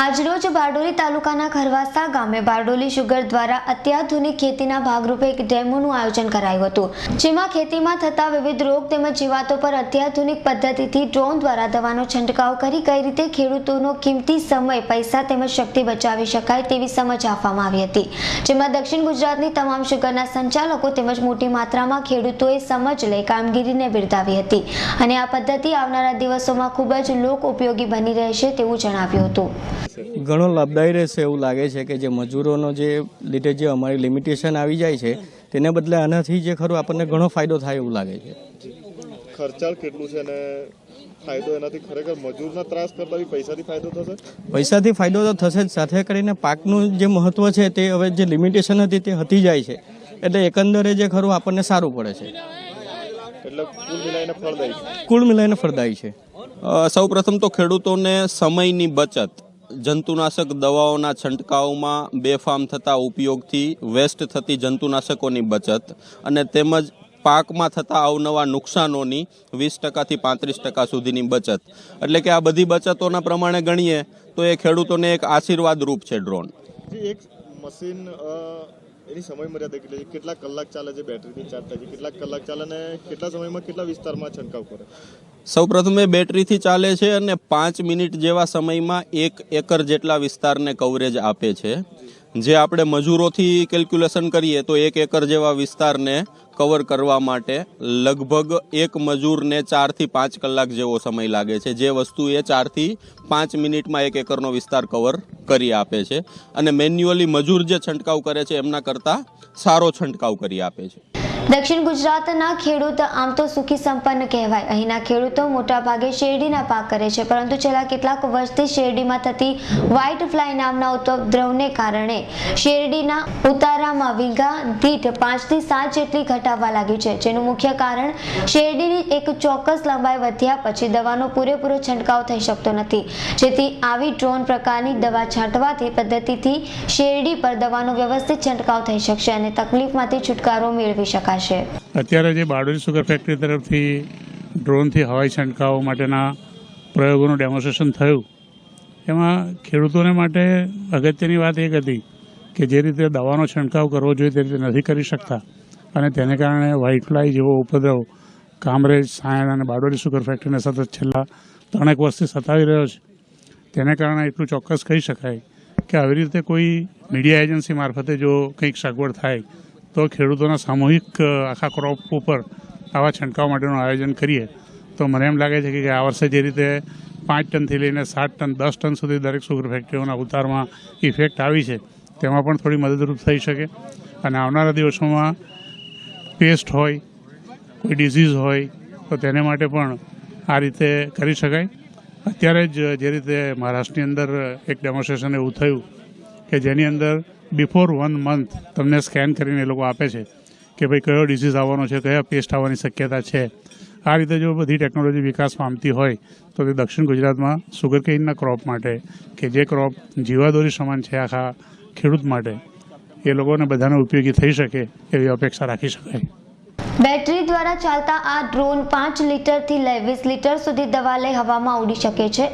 આજરોજ બારડોલી તાલુકાના ખરવાસા ગામે બારડોલી સુગર દ્વારા અત્યાધુનિક ખેતીના ભાગરૂપે એક ડેમોનું આયોજન કરાયું હતું, જેમાં ખેતીમાં થતા વિવિધ રોગ તેમજ જીવાતો પર અત્યાધુનિક પદ્ધતિથી ડ્રોન દ્વારા દવાનો છંટકાવ કરી કઈ રીતે ખેડૂતોનો કિંમતી સમય, પૈસા તેમજ શક્તિ બચાવી શકાય તેવી સમજ આપવામાં આવી હતી. જેમાં દક્ષિણ ગુજરાતની તમામ સુગરના સંચાલકો તેમજ મોટી માત્રામાં ખેડૂતોએ સમજ લઈ કામગીરીને બિરદાવી હતી અને આ પદ્ધતિ આવનારા દિવસોમાં ખૂબ જ લોક ઉપયોગી બની રહેશે તેવું જણાવ્યું હતું. ઘણો લાભદાયી રહેશે એવું લાગે છે કે જે મજૂરોનો જે લીધે જે અમારી લિમિટેશન આવી જાય છે તેને બદલે આનાથી જે ખરું આપણને ઘણો ફાયદો થાય એવું લાગે છે. ખર્ચાળ કેટલું છે અને ફાયદો એનાથી ખરેખર મજૂરના ત્રાસ કરતા બી પૈસાથી ફાયદો થશે? પૈસાથી ફાયદો તો થશે જ. સાથે કરીને પાકનું જે મહત્ત્વ છે તે હવે જે લિમિટેશન હતી તે હતી જાય છે. એટલે એકંદરે જે ખરું આપણને સારું પડે છે. એટલે કુલ મિલાઈને ફળદાયી છે. કુલ મિલાઈને ફળદાયી છે. સૌ પ્રથમ તો ખેડૂતોને સમયની બચત જંતુનાશક દવાઓના છંટકાવમાં બેફામ થતા ઉપયોગથી વેસ્ટ થતી જંતુનાશકોની બચત અને તેમજ પાકમાં થતા અવનવા નુકસાનોની વીસ ટકાથી પાંત્રીસ ટકા સુધીની બચત. એટલે કે આ બધી બચતોના પ્રમાણે ગણીએ તો એ ખેડૂતોને એક આશીર્વાદ રૂપ છે ડ્રોન. એક મશીન એની સમય મર્યાદા કેટલી છે? કેટલા કલાક ચાલે છે બેટરીની ચાર્જ થાય છે? કેટલા કલાક ચાલે અને કેટલા સમયમાં કેટલા વિસ્તારમાં છંટકાવ કરે? સૌપ્રથમ એ બેટરીથી ચાલે છે અને પાંચ મિનિટ જેવા સમયમાં એક એકર જેટલા વિસ્તારને કવરેજ આપે છે. જે આપણે મજૂરોથી કેલ્ક્યુલેશન કરીએ તો એક એકર જેવા વિસ્તારને કવર કરવા માટે લગભગ એક મજૂરને ચારથી પાંચ કલાક જેવો સમય લાગે છે. જે વસ્તુ એ ચારથી પાંચ મિનિટમાં એક એકરનો વિસ્તાર કવર કરી આપે છે અને મેન્યુઅલી મજૂર જે છંટકાવ કરે છે, એમના કરતાં સારો છંટકાવ કરી આપે છે. દક્ષિણ ગુજરાતના ખેડૂત આમ તો સુખી સંપન્ન કહેવાય. અહીંના ખેડૂતો મોટાભાગે શેરડીના પાક કરે છે, પરંતુ છેલ્લા કેટલાક વર્ષથી શેરડીમાં થતી વ્હાઇટ ફ્લાય નામના ઉપદ્રવને કારણે શેરડીના ઉતારામાં વીઘા દીઠ પાંચથી સાત જેટલી ઘટાવા લાગી છે, જેનું મુખ્ય કારણ શેરડીની એક ચોક્કસ લંબાઈ વધ્યા પછી દવાનો પૂરેપૂરો છંટકાવ થઈ શકતો નથી. જેથી આવી ડ્રોન પ્રકારની દવા છાંટવાથી પદ્ધતિથી શેરડી પર દવાનો વ્યવસ્થિત છંટકાવ થઈ શકશે અને તકલીફમાંથી છુટકારો મેળવી શકાશે અત્યારે જે બારડોલી સુગર ફેક્ટરી તરફથી ડ્રોનથી હવાઈ છંટકાવ માટેના પ્રયોગોનું ડેમોન્સ્ટ્રેશન થયું. એમાં ખેડૂતોને માટે અગત્યની વાત એક હતી કે જે રીતે દવાનો છંટકાવ કરવો જોઈએ તે રીતે નથી કરી શકતા. અને તેને કારણે વ્હાઇટ ફ્લાય જેવો ઉપદ્રવ કામરેજ, સાયણ અને બારડોલી સુગર ફેક્ટરીને સતત છેલ્લા ત્રણેક વર્ષથી સતાવી રહ્યો છે. તેને કારણે એટલું ચોક્કસ કહી શકાય કે આવી રીતે કોઈ મીડિયા એજન્સી મારફતે જો કંઈક સગવડ થાય તો ખેડૂતોના સામૂહિક આખા ક્રોપ ઉપર આવા છંટકાવ માટેનું આયોજન કરીએ, તો મને એમ લાગે છે કે આ વર્ષે જે રીતે પાંચ ટનથી લઈને સાત ટન, દસ ટન સુધી દરેક સુગર ફેક્ટરીઓના ઉતારમાં ઇફેક્ટ આવી છે, તેમાં પણ થોડી મદદરૂપ થઈ શકે. અને આવનારા દિવસોમાં પેસ્ટ હોય, કોઈ ડિઝીઝ હોય, તો તેને માટે પણ આ રીતે કરી શકાય. અત્યારે જ જે રીતે મહારાષ્ટ્રની અંદર એક ડેમોન્સ્ટ્રેશન એવું થયું કે જેની અંદર બિફોર વન મંથ તમને સ્કેન કરીને એ લોકો આપે છે કે ભાઈ કયો ડિસીઝ આવવાનો છે, કયા પેસ્ટ આવવાની શક્યતા છે. આ રીતે જો બધી ટેકનોલોજી વિકાસ પામતી હોય, તો તે દક્ષિણ ગુજરાતમાં સુગરકેઇનના ક્રોપ માટે કે જે ક્રોપ જીવાદોરી સમાન છે આખા ખેડૂત માટે, એ લોકોને બધાને ઉપયોગી થઈ શકે એવી અપેક્ષા રાખી શકાય. બેટરી દ્વારા ચાલતા આ ડ્રોન પાંચ લીટરથી લઈ વીસ લીટર સુધી દવા લઈ હવામાં ઉડી શકે છે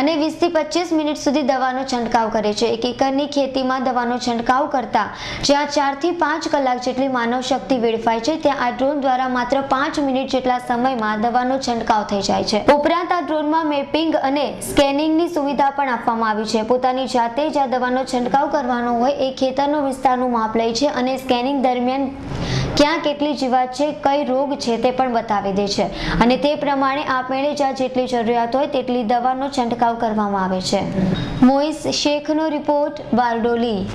અને વીસથી પચીસ મિનિટ સુધી દવાનો છંટકાવ કરે છે. એક એકરની ખેતીમાં દવાનો છંટકાવ કરતા જ્યાં ચારથી પાંચ કલાક જેટલી માનવ શક્તિ વેડફાય છે, ત્યાં આ ડ્રોન દ્વારા માત્ર પાંચ મિનિટ જેટલા સમયમાં દવાનો છંટકાવ થઈ જાય છે. ઉપરાંત આ ડ્રોનમાં મેપિંગ અને સ્કેનિંગની સુવિધા પણ આપવામાં આવી છે. પોતાની જાતે જ આ દવાનો છંટકાવ કરવાનો હોય એ ખેતરનો વિસ્તારનું માપ લે છે અને સ્કેનિંગ દરમિયાન ક્યાં કેટલી જીવાત છે, કઈ રોગ છે તે પણ બતાવી દે છે. અને તે પ્રમાણે આપમેળે જ્યાં જેટલી જરૂરિયાત હોય તેટલી દવાનો છંટકાવ કરવામાં આવે છે. મોઇસ શેખનો રિપોર્ટ, બારડોલી.